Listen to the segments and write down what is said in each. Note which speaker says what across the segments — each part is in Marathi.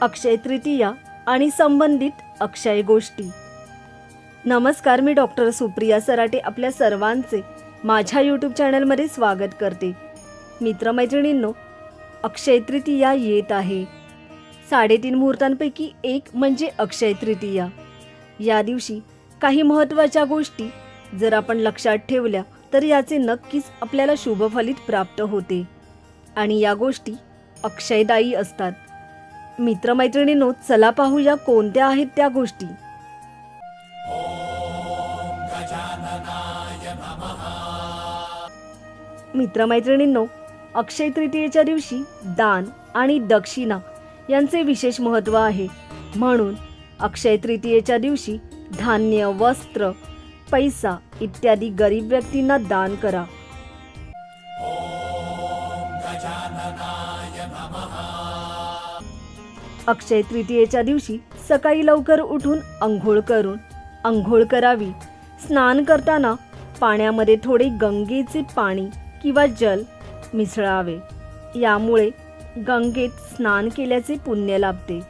Speaker 1: अक्षय तृतीया आणि संबंधित अक्षय गोष्टी. नमस्कार मी डॉक्टर सुप्रिया सराटे आपल्या सर्वांचे माझ्या यूट्यूब चॅनलमध्ये स्वागत करते. मित्रमैत्रिणींनो अक्षय तृतीया येत आहे. साडेतीन मुहूर्तांपैकी एक म्हणजे अक्षय तृतीया. या दिवशी काही महत्त्वाच्या गोष्टी जर आपण लक्षात ठेवल्या तर याचे नक्कीच आपल्याला शुभफलित प्राप्त होते. आणि या गोष्टी अक्षयदायी असतात. मित्रमैत्रिणींनो चला पाहूया कोणत्या आहेत त्या गोष्टी. मित्रमैत्रिणींनो अक्षय तृतीयेच्या दिवशी दान आणि दक्षिणा यांचे विशेष महत्त्व आहे. म्हणून अक्षय तृतीयेच्या दिवशी धान्य वस्त्र पैसा इत्यादी गरीब व्यक्तींना दान करा. अक्षय तृतीयेच्या दिवशी सकाळी लवकर उठून अंघोळ करून अंघोळ करावी. स्नान करताना पाण्यामध्ये थोडे गंगेचे पाणी किंवा जल मिसळावे. यामुळे गंगेत स्नान केल्याचे पुण्य लाभते.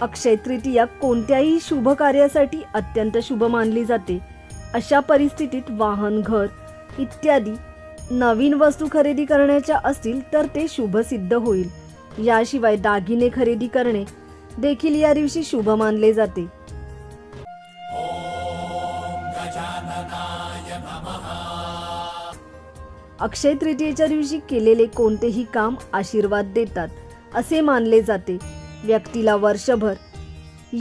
Speaker 1: अक्षय तृतीया कोणत्याही शुभ कार्यासाठी अत्यंत शुभ मानली जाते. अशा परिस्थितीत वाहन घर इत्यादी नवीन वस्तू खरेदी करण्याच्या असतील तर ते शुभ सिद्ध होईल. याशिवाय दागिने खरेदी करणे देखील या दिवशी शुभ मानले जाते. अक्षय तृतीयेच्या दिवशी केलेले कोणतेही काम आशीर्वाद देतात असे मानले जाते. व्यक्तीला वर्षभर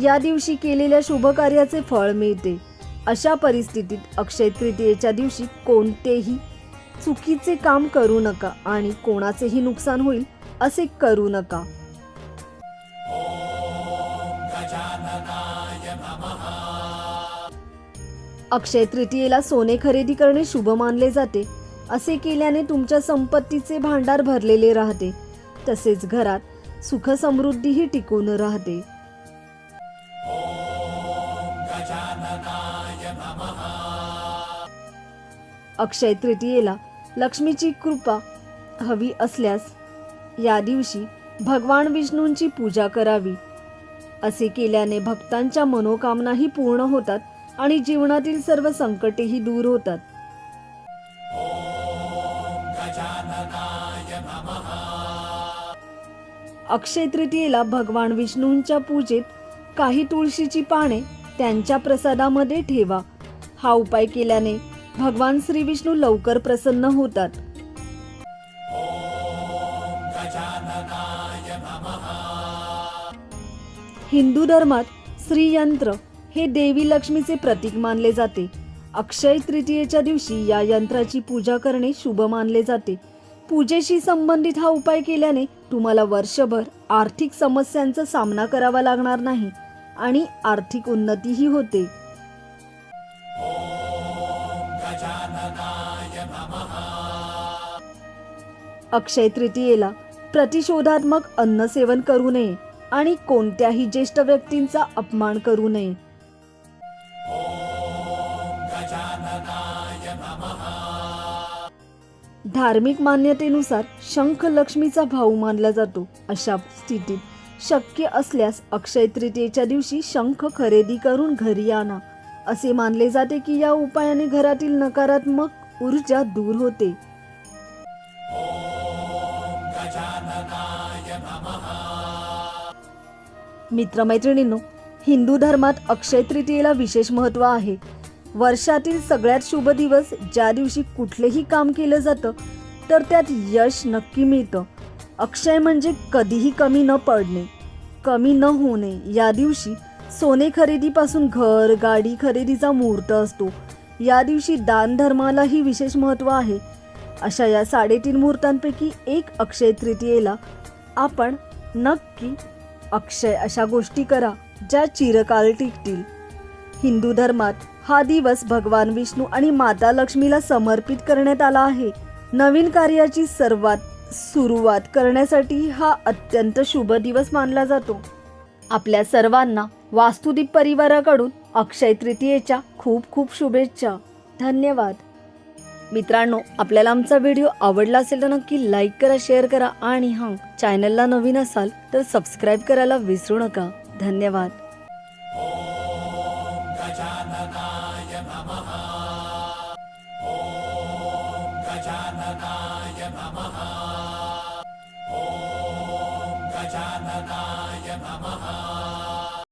Speaker 1: या दिवशी केलेल्या शुभ कार्याचे फळ मिळते. अशा परिस्थितीत अक्षय तृतीयेच्या दिवशी कोणतेही चुकीचे काम करू नका आणि कोणाचेही नुकसान होईल असे करू नका. अक्षय तृतीयेला सोने खरेदी करणे शुभ मानले जाते. असे केल्याने तुमच्या संपत्तीचे भांडार भरलेले राहते. तसेच घरात सुखसमृद्धीही टिकून राहते. अक्षय तृतीयेला लक्ष्मीची कृपा हवी असल्यास या दिवशी भगवान विष्णूंची पूजा करावी. असे केल्याने भक्तांच्या मनोकामनाही पूर्ण होतात आणि जीवनातील सर्व संकटेही दूर होतात. अक्षय तृतीयेला भगवान विष्णूंच्या पूजेत काही तुळशीची पाने त्यांच्या प्रसादामध्ये ठेवा. हा उपाय केल्याने भगवान श्री विष्णू लवकर प्रसन्न होतात. हिंदू धर्मात श्रीयंत्र हे देवी लक्ष्मीचे प्रतीक मानले जाते. अक्षय तृतीयेच्या दिवशी या यंत्राची पूजा करणे शुभ मानले जाते. पूजेशी संबंधित हा उपाय केल्याने तुम्हाला वर्षभर आर्थिक समस्यांचा सामना करावा लागणार नाही. आणि आर्थिक उन्नतीही होते. अक्षय तृतीयेला प्रतिशोधात्मक अन्न सेवन करू नये आणि कोणत्याही ज्येष्ठ व्यक्तींचा अपमान करू नये. धार्मिक मान्यतेनुसार शंख लक्ष्मीचा भाऊ मानला जातो अशा स्थितीत शक्य असल्यास अक्षय तृतीयेच्या दिवशी शंख खरेदी करून घरी आणा. असे मानले जाते की या उपायाने घरातील नकारात्मक ऊर्जा दूर होते. मित्रमैत्रिणींनो हिंदू धर्मात अक्षय तृतीयेला विशेष महत्त्व आहे. वर्षातील सगळ्यात शुभ दिवस ज्या दिवशी कुठलेही काम केलं जातं तर त्यात यश नक्की मिळतं. अक्षय म्हणजे कधीही कमी न पडणे कमी न होणे. या दिवशी सोने खरेदीपासून घर गाडी खरेदीचा मुहूर्त असतो. या दिवशी दान धर्मालाही विशेष महत्त्व आहे. अशा या साडेतीन मुहूर्तांपैकी एक अक्षय तृतीयेला आपण नक्की अक्षय अशा गोष्टी करा ज्या चिरकाल टिकतील. हिंदू धर्मात हा दिवस भगवान विष्णू आणि माता लक्ष्मीला समर्पित करण्यात आला आहे. नवीन कार्याची सर्वात सुरुवात करण्यासाठी हा अत्यंत शुभ दिवस मानला जातो. आपल्या सर्वांना वास्तुदीप परिवाराकडून अक्षय तृतीयेच्या खूप खूप शुभेच्छा. धन्यवाद. मित्रांनो आपल्याला आमचा व्हिडिओ आवडला असेल तर नक्की लाईक करा शेअर करा आणि हां चॅनलला नवीन असाल तर सबस्क्राईब करायला विसरू नका. धन्यवाद.